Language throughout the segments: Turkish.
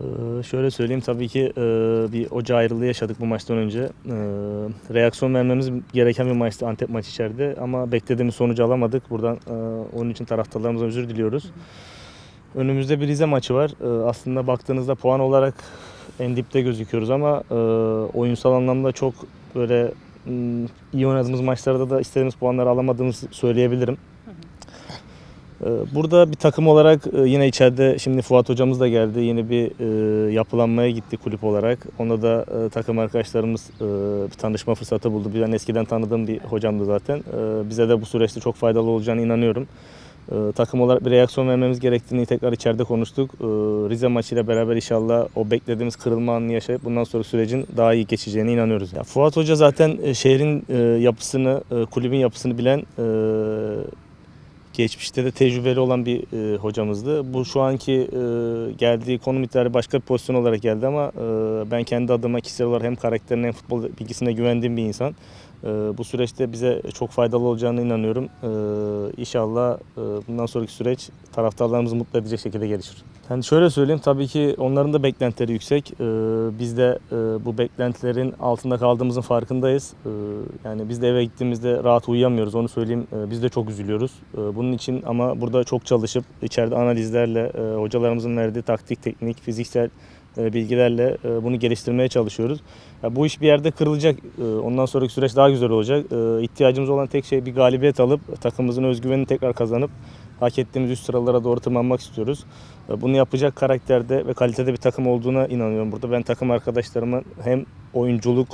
Ee, şöyle söyleyeyim tabii ki e, bir oca ayrılığı yaşadık bu maçtan önce. Ee, reaksiyon vermemiz gereken bir maçtı Antep maçı içeride ama beklediğimiz sonucu alamadık. Buradan e, onun için taraftarlarımıza özür diliyoruz. Önümüzde bir Rize maçı var. Ee, aslında baktığınızda puan olarak en dipte gözüküyoruz ama e, oyunsal anlamda çok böyle m, iyi oynadığımız maçlarda da istediğimiz puanları alamadığımızı söyleyebilirim. Ee, Burada bir takım olarak e, yine içeride şimdi Fuat hocamız da geldi. Yeni bir e, yapılanmaya gitti kulüp olarak. Onda da e, takım arkadaşlarımız bir tanışma fırsatı buldu. Ben eskiden tanıdığım bir hocamdı zaten. Bize de bu süreçte çok faydalı olacağını inanıyorum. Takım olarak bir reaksiyon vermemiz gerektiğini tekrar içeride konuştuk. Rize maçıyla beraber inşallah o beklediğimiz kırılma anını yaşayıp bundan sonra sürecin daha iyi geçeceğine inanıyoruz. Ya Fuat Hoca zaten şehrin yapısını, kulübün yapısını bilen geçmişte de tecrübeli olan bir e, hocamızdı. Bu şu anki e, geldiği konum itibariyle başka bir pozisyon olarak geldi ama e, ben kendi adıma kişisel olarak hem karakterine hem futbol bilgisine güvendiğim bir insan. E, bu süreçte bize çok faydalı olacağına inanıyorum. E, inşallah e, bundan sonraki süreç taraftarlarımızı mutlu edecek şekilde gelişir. Yani şöyle söyleyeyim tabii ki onların da beklentileri yüksek. E, biz de e, bu beklentilerin altında kaldığımızın farkındayız. E, yani biz de eve gittiğimizde rahat uyuyamıyoruz onu söyleyeyim. E, biz de çok üzülüyoruz. E, bunun için ama burada çok çalışıp içeride analizlerle e, hocalarımızın verdiği taktik, teknik, fiziksel e, bilgilerle e, bunu geliştirmeye çalışıyoruz. Ya bu iş bir yerde kırılacak. E, Ondan sonraki süreç daha güzel olacak. E, İhtiyacımız olan tek şey bir galibiyet alıp takımımızın özgüvenini tekrar kazanıp hak ettiğimiz üst sıralara doğru tırmanmak istiyoruz. E, Bunu yapacak karakterde ve kalitede bir takım olduğuna inanıyorum burada. Ben takım arkadaşlarımın hem oyunculuk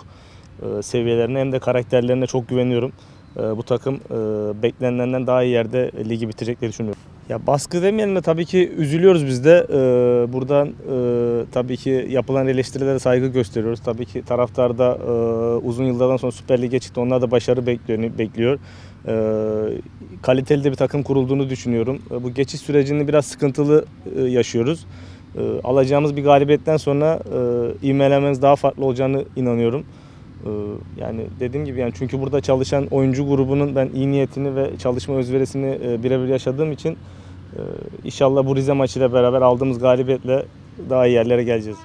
e, seviyelerine hem de karakterlerine çok güveniyorum. E, Bu takım e, beklenilenden daha iyi yerde ligi bitirecek diye düşünüyorum. Ya baskı demeyelim de tabii ki üzülüyoruz biz de. Ee, buradan e, tabii ki yapılan eleştirilere saygı gösteriyoruz. Tabii ki taraftar da e, uzun yıllardan sonra Süper Lig'e çıktı. Onlar da başarı bekliyor. bekliyor. Ee, kaliteli de bir takım kurulduğunu düşünüyorum. Ee, bu geçiş sürecini biraz sıkıntılı e, yaşıyoruz. Ee, alacağımız bir galibiyetten sonra e, ivmelememiz daha farklı olacağını inanıyorum. Yani dediğim gibi yani çünkü burada çalışan oyuncu grubunun ben iyi niyetini ve çalışma özverisini e, birebir yaşadığım için e, inşallah bu Rize maçıyla beraber aldığımız galibiyetle daha iyi yerlere geleceğiz.